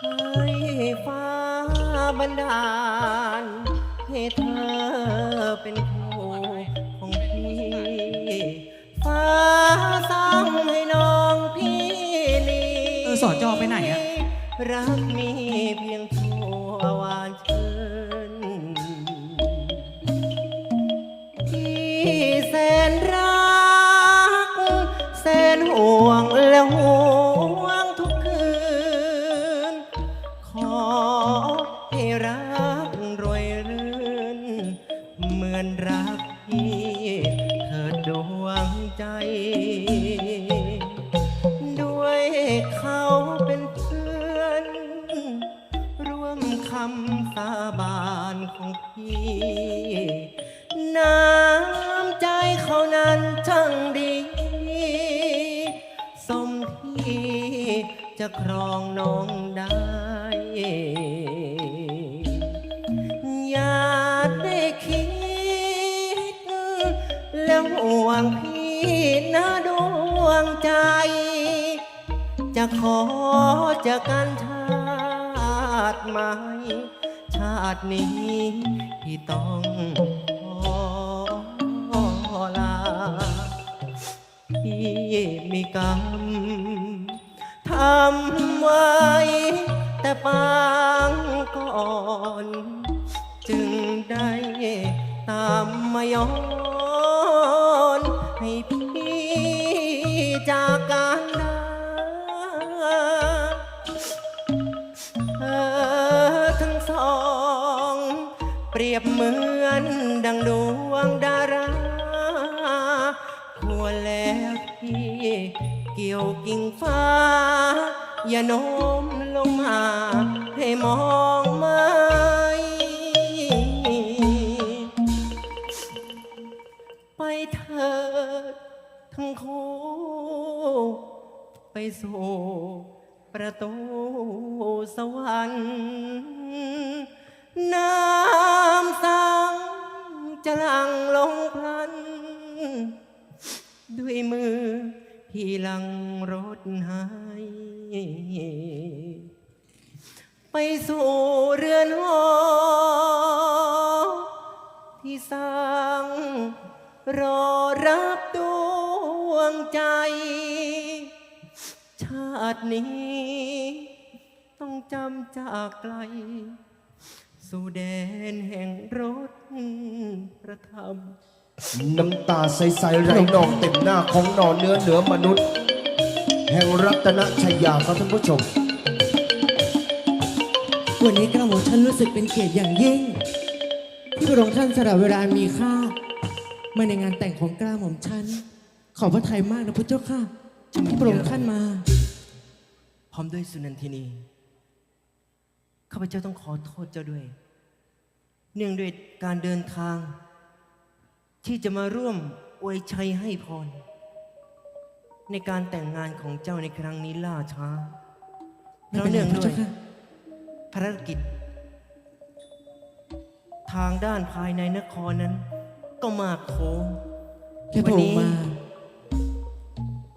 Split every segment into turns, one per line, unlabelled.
ให้ฟ้าบันดาล ให้เธอเป็นคู่ของพี่ ฟ้าสั่งให้น้องพี่นี้
เออสอนจอไปไหนอะ
รักมีเพียงชั่ว จะครองน้องได้ อย่าได้คิด แล้วห่วงพี่นะดวงใจ จะขอจะกันชาติไหมชาตินี้พี่ต้องขอลา ที่มีกรรม ทำไว้ แต่ปางก่อน จึงได้ตามมาย้อนให้พี่จากกันดาเธอทั้งสอง เปรียบเหมือนดังดวงดาราควรแล้วที่ เกี่ยวกิ่งฟ้า อย่าโน้มลงมาให้มองไม่ไปเถิดทั้งคู่ไปสู่ประตูสวรรค์น้ำสังจะลัง พี่หลังรถให้ไปสู่เรือนหอที่สร้างรอรับดวงใจ ชาตินี้ ต้องจำจากไกล สู่แดนแห่งรถพระธรรม
น้ำตาใสๆไหลนองเต็มหน้าของนอนเนื้อเหนือมนุษย์ แห่งรัตนชยาครับท่านผู้ชม
วันนี้กระหม่อมฉันรู้สึกเป็นเกียรติอย่างยิ่ง ที่พระองค์ท่านสละเวลามีค่า มาในงานแต่งของกล้าหม่อมฉัน ขอบพระทัยมากนะพระเจ้าค่ะที่พระองค์ท่านมา
พร้อมด้วยสุนันทินีข้าพเจ้าต้องขอโทษเจ้าด้วย เนื่องด้วยการเดินทาง ที่จะมาร่วมอวยชัยให้พร ในการแต่งงานของเจ้าในครั้งนี้ล่าช้า
ไม่
แล้ว
เป็นไร
เนื่อง
พระ
ด้ว
เจ้ายค่ะ
ภารกิจ ทางด้านภายในนครนั้น ก็มากโขง
แค่พระองค์
วันนี้
มา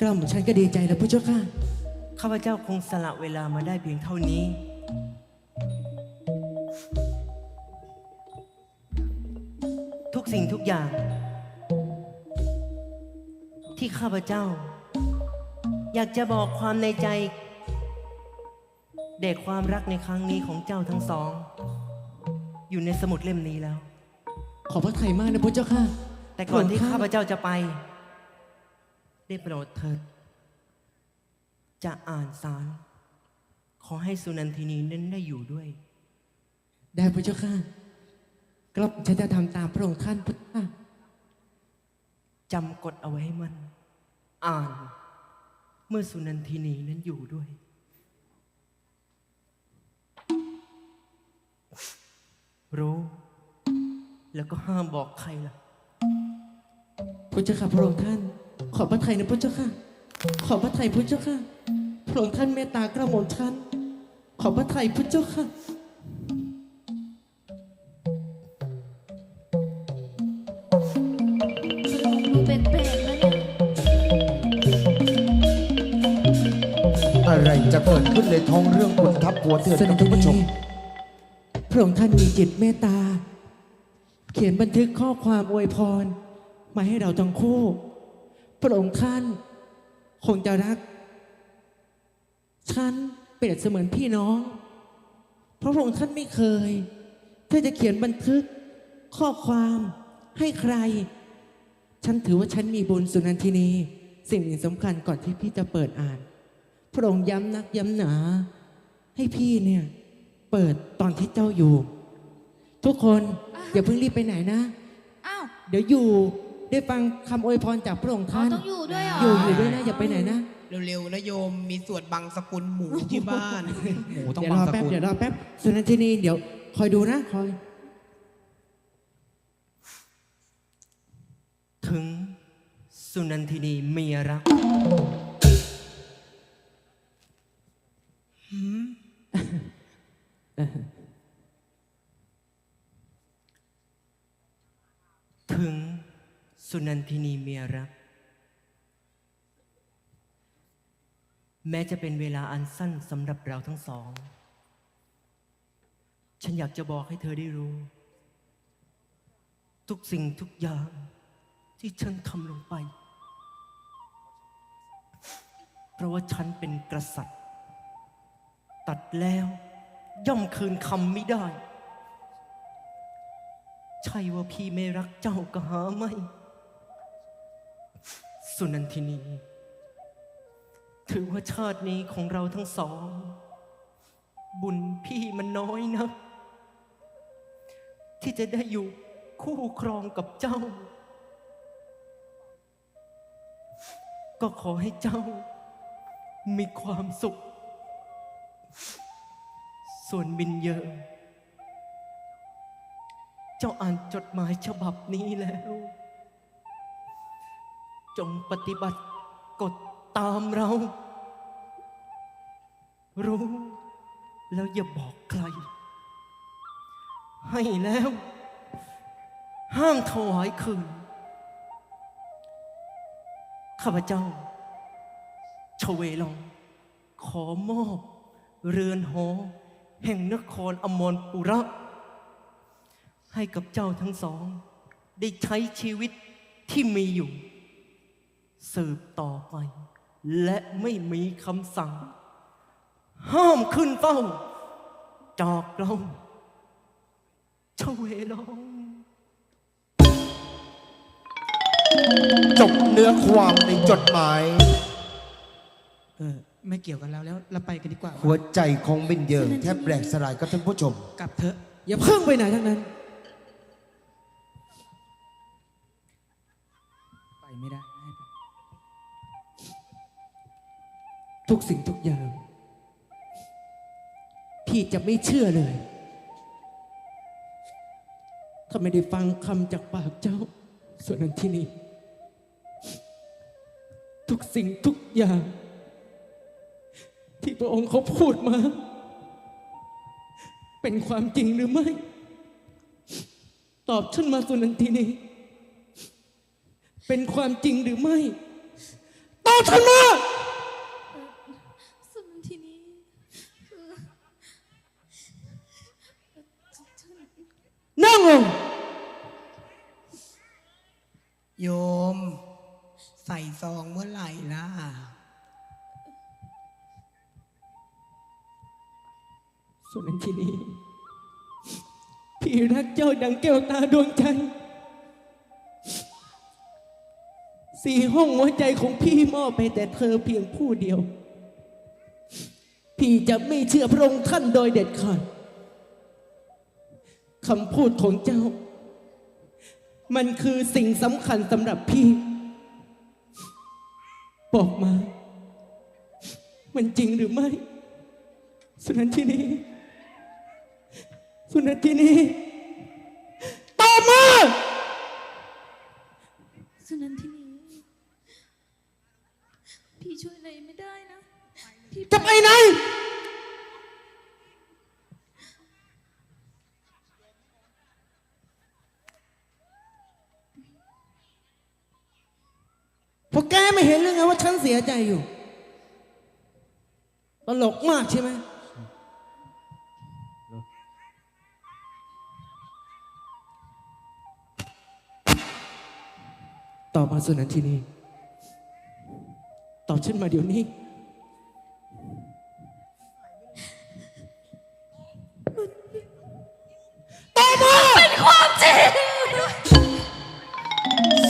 กล้าหม่อมฉันก็ดีใจแล้วพระเจ้าค่ะ
ข้าพเจ้าคงสละเวลามาได้เพียงเท่านี้ ทุกสิ่งทุกอย่าง ที่ข้าพเจ้า อยากจะบอกความในใจ เด็กความรักในครั้งนี้ของเจ้าทั้งสอง อยู่ในสมุดเล่มนี้แล้ว
ขอบพระทัยมากนะพระเจ้าค่ะ
แต่ก่อนที่
พระงค์
ข้าพเจ้าจะไป ได้โปรดเถิดจะอ่านสาร ขอให้สุนันทินีนั้นได้อยู่ด้วย
ได้พระเจ้าค่ะกล้าหม่อมฉันจะทำตามพระองค์ท่านพระเจ้าค่ะ
จำกฎเอาไว้ให้มัน อ่าน เมื่อสุนันทินีนั้นอยู่ด้วย รู้ แล้วก็ห้ามบอกใครล่ะ
พระเจ้าค่ะพระองค์ท่าน ขอบพระทัยนะพระเจ้าค่ะ ขอบพระทัยพระเจ้าค่ะ พระองค์ท่านเมตตากระหม่อมท่าน ขอบพระทัยพระเจ้าค่ะ
ๆแล้วเนี่ย
อะไรจะเกิดกิดขึ้นในท้องเรื่องบนทัพหัวเถื่อน
ส
ค
นั
รั
น
บ
ท
ท่านผู้ช
นี
ม
พระองค์ท่านมีจิตเมตตา เขียนบันทึกข้อความอวยพร มาให้เราทั้งคู่ พระองค์ท่าน คงจะรัก ฉันเปรียบเสมือนพี่น้อง เพราะพระองค์ท่านไม่เคยที่จะเขียนบันทึกข้อความให้ใคร ฉันถือว่าฉันมีบุญสุนันทินี สิ่งหนึ่งสำคัญก่อนที่พี่จะเปิดอ่าน พระองค์ย้ำนักย้ำหนา ให้พี่เนี่ย เปิดตอนที่เจ้าอยู่ ทุกคนอย่าเพิ่งรีบไปไหนนะ
อ้าว
เดี๋ยวอยู่ได้ฟังคำอวยพรจากพระองค์
เขา
ท่าน
ต้องอยู่ด้วยเหรอ
อยู่อยู่ด้วยนะ อย่าไปไหนนะ
เร็วๆนะโยมมีสวดบังสกุลหมูที่บ้าน หมูต้อง
เดี๋ยว
บั
รงอ
ส
แป๊บ
กุล
เดี๋ยวรอแป๊บสุนันทินีเดี๋ยวคอยดูนะคอย
ถึงสุนันทินีเมียรัก ถึงสุนันทินีเมียรัก แม้จะเป็นเวลาอันสั้นสำหรับเราทั้งสอง ฉันอยากจะบอกให้เธอได้รู้ ทุกสิ่งทุกอย่างที่ฉันทำลงไป เพราะว่าฉันเป็นกษัตริย์ ตัดแล้วย่อมคืนคำไม่ได้ ใช่ว่าพี่ไม่รักเจ้าก็หาไม่ สุนันทินี ถือว่าชาตินี้ของเราทั้งสอง บุญพี่มันน้อยนะ ที่จะได้อยู่คู่ครองกับเจ้า ก็ขอให้เจ้ามีความสุข ส่วนบินเยอะ เจ้าอ่านจดหมายฉบับนี้แล้ว จงปฏิบัติกฎตามเรา รู้แล้วอย่าบอกใคร ให้แล้ว ห้ามถวายคืน ข้าพเจ้าชเวลอง ขอมอบ เรือนหอ แห่งนครอมรปุระ ให้กับเจ้าทั้งสอง ได้ใช้ชีวิตที่มีอยู่ สืบต่อไป และไม่มีคำสั่ง ห้ามขึ้นเฝ้า จากเราชเวลอง
จบเนื้อความในจดหมาย
เออ ไม่เกี่ยวกันแล้วแล้วเราไปกันดีกว่า
หัวใจของบินเยิงแทบแหลกสลายครับท่านผู้ชม
กลับเถอะ
อย่าเพิ่งไปไหนทั้งนั้น
ไปไม่ได้ให้ไป
ทุกสิ่งทุกอย่าง พี่จะไม่เชื่อเลย ถ้าไม่ได้ฟังคำจากปากเจ้า ส่วนนั้นที่นี่ ทุกสิ่งทุกอย่าง ที่พระองค์เขาพูดมา เป็นความจริงหรือไม่ ตอบฉันมาสุนันทินีเป็นความจริงหรือไม่ ตอบฉันมา
สุนันทีนี้คือฉัน
นั่งลง
โยม ใส่ซองเมื่อไหร่ล่ะ
ส่วนนั้นที่นี้ พี่รักเจ้าดังแก้วตาดวงใจ สี่ห้องหัวใจของพี่มอบไปแต่เธอเพียงผู้เดียว พี่จะไม่เชื่อพระองค์ท่านโดยเด็ดขาดคำพูดของเจ้า มันคือสิ่งสำคัญสำหรับพี่ บอกมา มันจริงหรือไม่สุนันทินี สุนันทินีตอบมา
สุนันทีนี้พี่ช่วยอะไรไม่ได้นะพี่
จะไปไหน พวกแกไม่เห็นเรื่องไงว่าฉันเสียใจอยู่ ตลกมากใช่ไหม อบมาสุนันทีนี้ตอบฉันมาเดี๋ยวนี้ ตอบมาเป็
นความจริง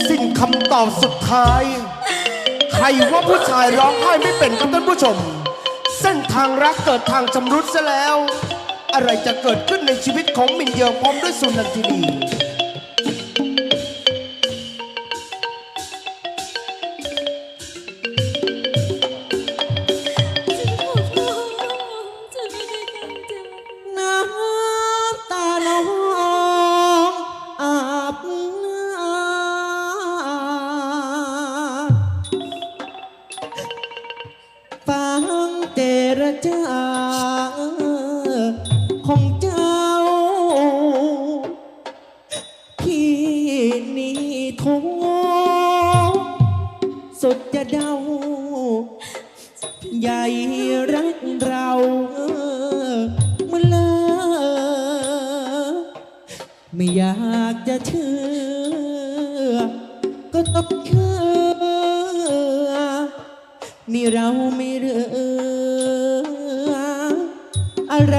สิ้นคำตอบสุดท้าย ใครว่าผู้ชายร้องไห้ไม่เป็นครับท่านผู้ชม เส้นทางรักเกิดทางชำรุดซะแล้ว อะไรจะเกิดขึ้นในชีวิตของมินเยอพร้อมด้วยสุนันทินี
สุดจะเดา ใหญ่รักเราเมื่อเลอไม่อยากจะเชื่อ ก็ต้องเชื่อ นี่เราไม่เหลืออะไร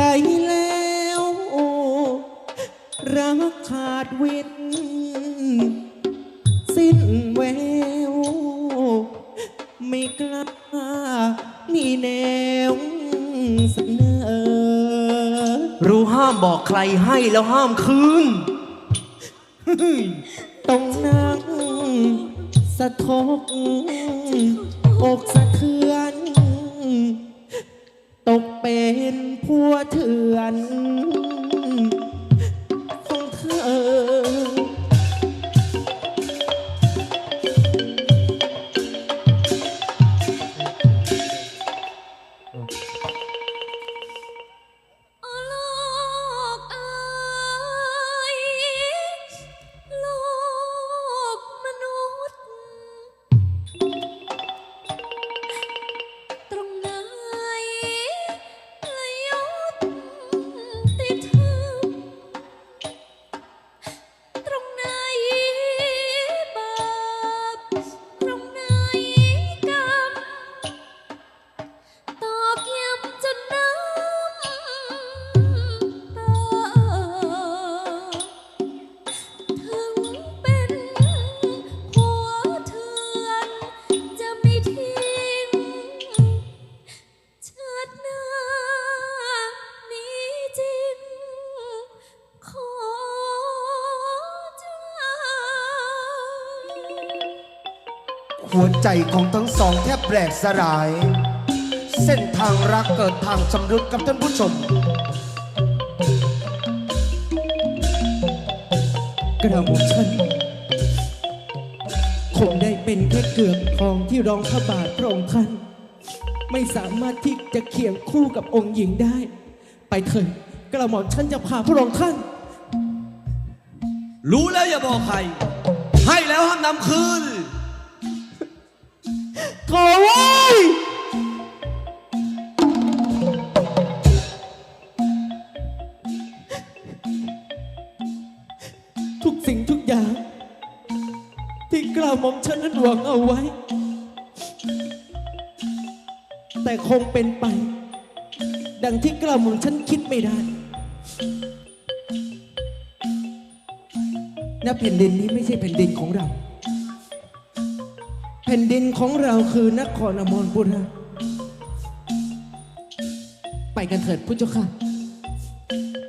บอกใครให้แล้วห้ามคืน
ต้องนั่งสะทกอกสะเทือน
หัวใจของทั้งสองแทบแปลกสลาย เส้นทางรักเกิดทางชำรุดกับท่านผู้ชม
กระหม่อมฉันคงได้เป็นแค่เกือกทองที่รองพระบาทพระองค์ท่านไม่สามารถที่จะเคียงคู่กับองค์หญิงได้ ไปเถิดกระหม่อมฉันจะพาพระองค์ท่าน
รู้แล้วอย่าบอกใคร ให้แล้วห้ามนำคืน
ขอไว้ยทุกสิ่งทุกอย่าง ที่กล่าวหม่อมฉันนั้นหวังเอาไว้ แต่คงเป็นไป ดังที่กล่าวหม่อมฉันคิดไม่ได้ณแผ่นดินนี้ไม่ใช่แผ่นดินของเรา แผ่นดินของเราคือนครอมรบุรีไปกันเถิดพุทธเจ้าค่ะ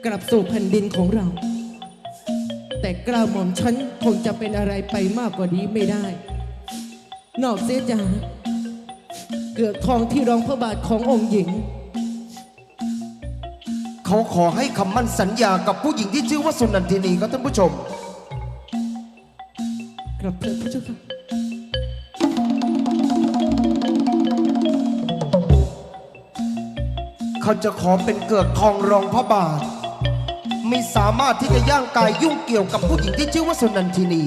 กลับสู่แผ่นดินของเรา แต่กล้าวหม่อมฉันคงจะเป็นอะไรไปมากกว่านี้ไม่ได้ นอกเสียจากเกือกทองที่รองพระบาทขององค์หญิง
เขาขอให้คำมั่นสัญญากับผู้หญิงที่ชื่อว่าสุนันทินีครับท่านผู้ชม
กลับเถิดพุทธเจ้าค่ะ
เขาจะขอเป็นเกือกทองรองพระบาท ไม่สามารถที่จะย่างกายยุ่งเกี่ยวกับผู้หญิงที่ชื่อว่าสุนันทินี